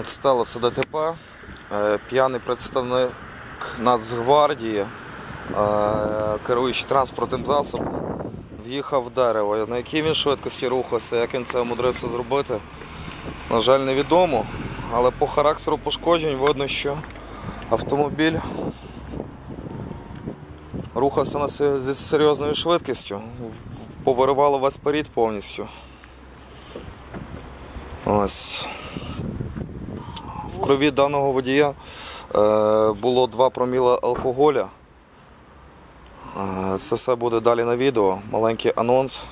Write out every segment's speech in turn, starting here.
От сталося ДТП. Е, П'яний представник Нацгвардії, е, керуючи транспортним засобом, в'їхав в дерево. На якій він швидкості рухався, як він це умудрився зробити, на жаль, невідомо. Але по характеру пошкоджень видно, що автомобіль рухався зі серйозною швидкістю. Повиривало весь перід повністю. Ось. Крові даного водія е, було 2 проміла алкоголя. Е, Це все буде далі на відео. Маленький анонс.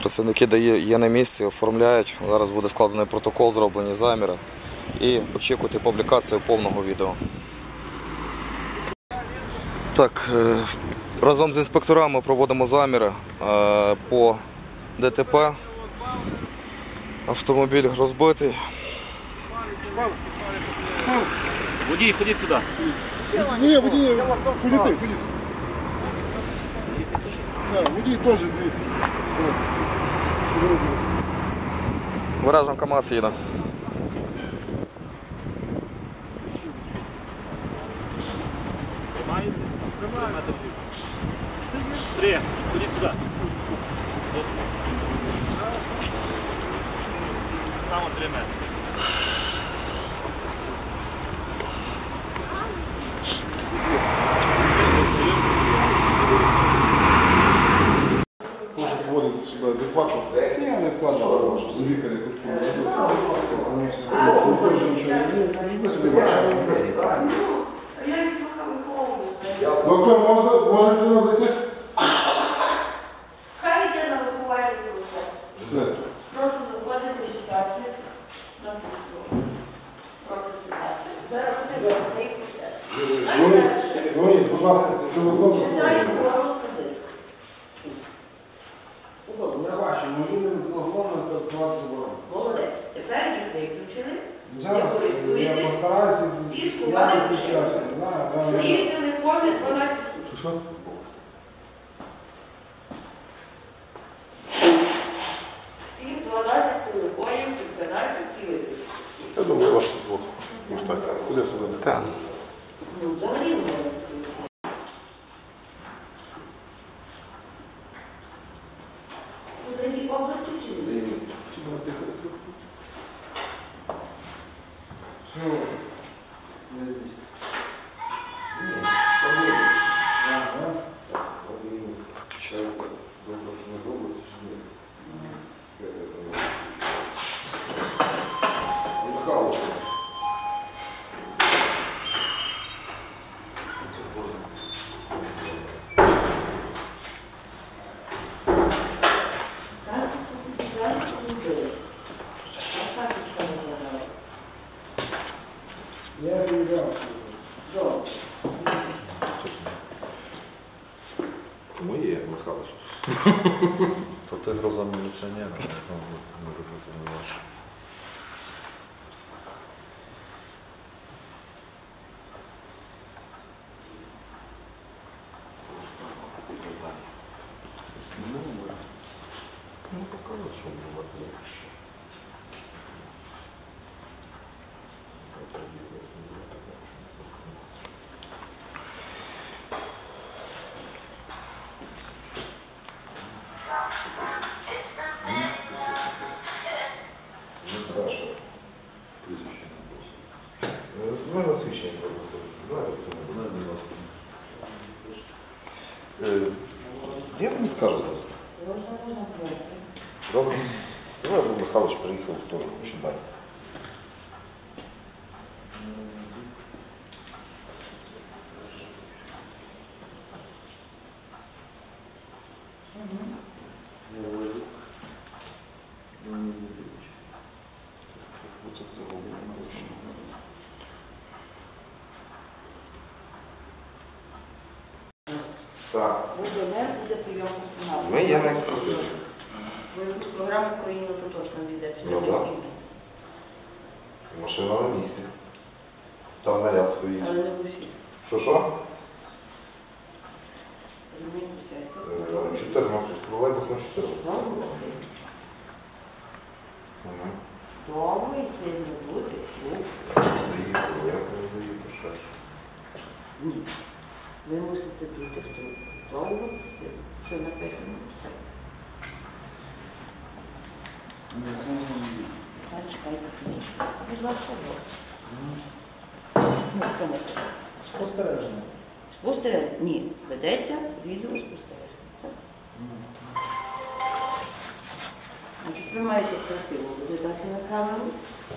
Працівники є на місці, оформляють. Зараз буде складений протокол, зроблені заміри. І очікуйте публікацію повного відео. Так, е, разом з інспекторами проводимо заміри по ДТП. Автомобіль розбитий. Водій, ходіть сюди. Ні, водій, куди ти, куди? Так, водій теж дивіться. Так. Що ви робите? Виражен КАМАЗ їде. Тримаєте? Тримаєте. Три. Ходіть сюди. Досить. Саме три метри. Доктор, може, може ли да за тях? Хайде на ръководите от Прошу да бъде на. Прошу да бъде да работите на тъй Гони, будь ласка, чудо въпроса. Читай хвала стъдечко. Хубаво. Да това се върна. Молодец. Включили? Да, да 두 번, To tych rozumiem, że nie ma. Я тобі скажу зараз. Можна, можна провести. Добре. Давай, бо Михайлович приїхав теж хоче далі. Так, Буде буде прийом постанови. ми є на експертизі. Ви якусь програму Україну то точно війде. Ну, да. Машина на місці. Там наряд стоїть. Але не в ефірі. Що що? Розумієте. Е, 14. Тролейбус на 14. Зал голосує. Мгм. Довго і сильно буде. Ну, Заїхав, як не заїхав ще. Ні. милусите Дутев долу се чуна песен от сега. Не съм... Да, чекайте книжка. Излъчва го. Е. Спостережно. Спостережно. Ние. Ведеца, видео спостережно. Значи, примайте красиво гледате на камера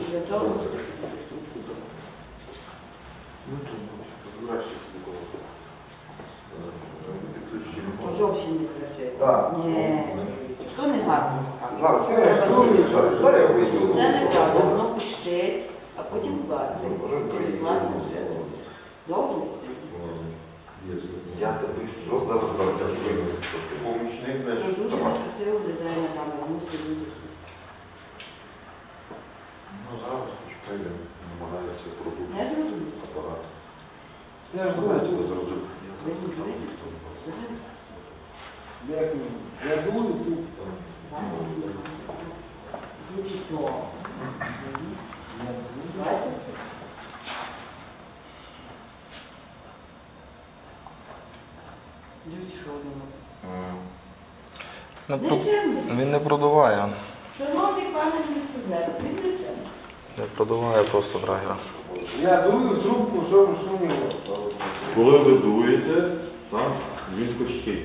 и надолу да сте. Фотография с договората. То зовсім не красиво. Так. Ні, то не гарно. Зараз, я вийду. Це не гарно, воно пущить, а потім. Вже приїхав. Вже. Довго і. Я тобі все зараз винесу. Помічник, значить, дуже красиво виглядає на камеру, мусить бути. Ну, зараз почекай, намагається продукт Не зрозуміло. апарат. Я ж думаю, Давайте тут зрозуміти. Ви не знаєте? Взагалі. як він. Я думаю, тут. Дуже то. 20 Дивіться, що воно. Не про- Нечемно. Він не продуває. Шановний пане міліціонер, він нечемно. Не продуває просто драгера. Я дую в трубку, що що мені. Коли ви дуєте, так, він пищить.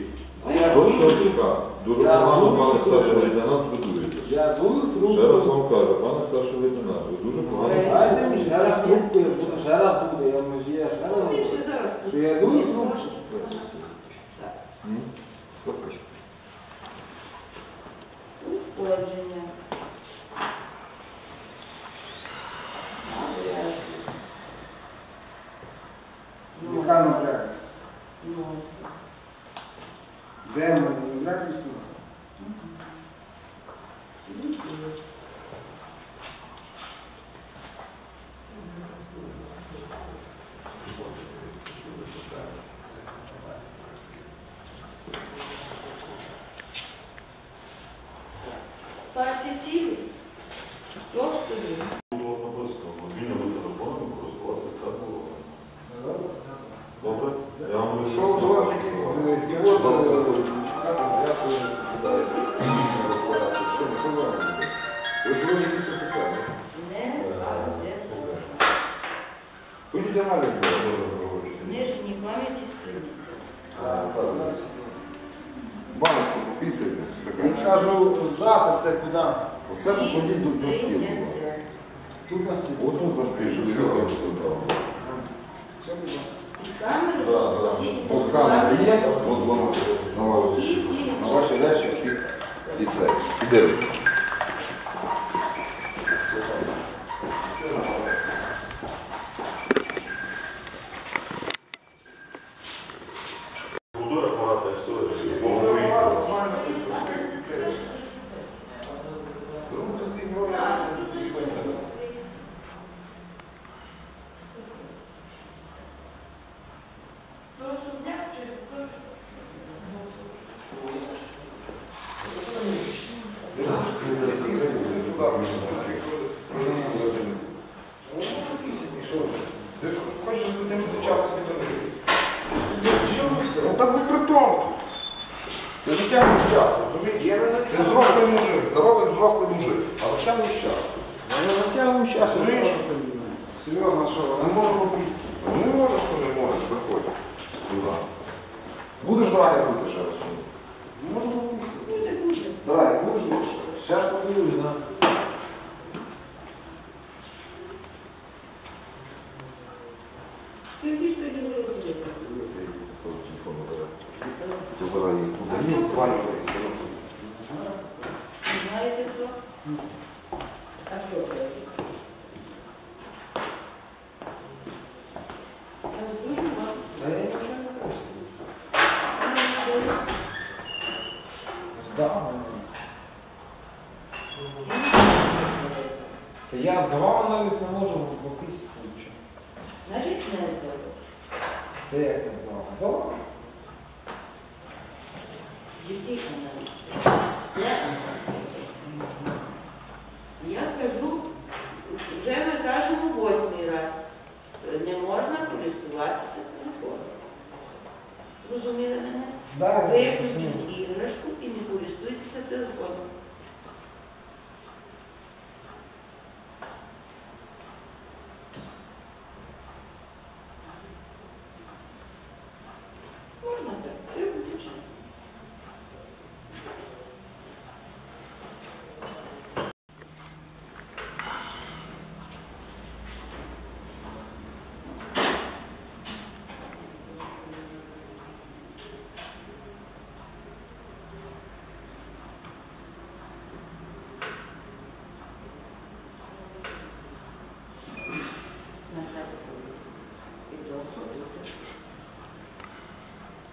А я щочка, дуже Я погано, пане старший дуже. лейтенант, ви дуєте. Я дую в Ще раз трубку. вам кажу, пане старший лейтенант, ви дуже погано. Дайте мені ще раз трубку, я буду ще раз буде, я я ще раз. Ну, буду. Що я дую в трубку? Ну, Яка напрягність? ну, Де в мене напрягність у нас? Пальці цілі. Просто Баночку попісайте, Я кажу, здати це куди? Оце покладіть тут на стіл. Тут на стіл. Отут за стіл. Все, будь ласка. Камеру Да, да. От камера є, от вона на вас. На ваші речі всі і це. І дивиться. здоровий взрослий мужик, а затягнеш час. Я затягую час, я Розумієш? прошу тебе. Серйозно, що? Не можу попісти. Не можеш, то не можеш, заходь сюди. Будеш драйвер бути ще раз? чи ні? Не можу пописати. Драйвер будеш бути ще раз? Зараз подивлюсь, да. Тоді сьогодні ви робите. Дивися, А хто це? Я дуже мало. Та я нічого не кажу. А ми що? Здав. Та я здавав аналіз, не можу пописати нічого. Значить, не здорово. Та як не здавав? Здавав? Дітей аналіз. съд на хора. Розумираме? Да. Вие конституираш и не користуете съда на.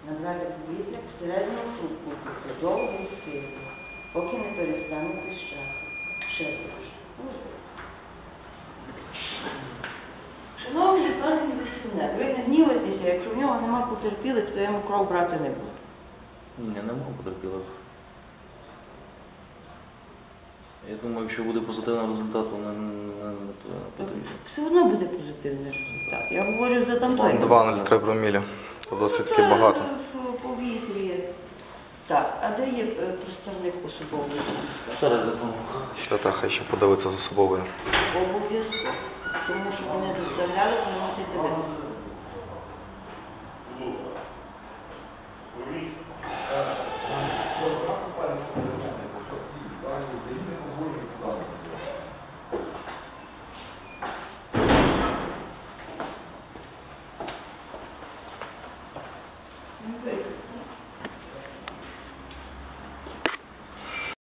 Набрати повітря всередину трубку, тобто довго і сильно, поки не перестане пищати. Ще більше. Шановний пане міліціонер, ви не гнівайтеся, якщо в нього нема потерпілих, то я йому кров брати не буду. Ні, нема потерпілих. Я думаю, якщо буде позитивний результат, то не, не, не потрібно. Все одно буде позитивний результат. Я говорю за там той. 2,03 промілі. Це досить таки багато. В повітрі. Так, а де є е, представник особової служби? Зараз. Що та хай ще подивиться за собою. Обов'язково. Тому що вони доставляли, вони мусять дивитися.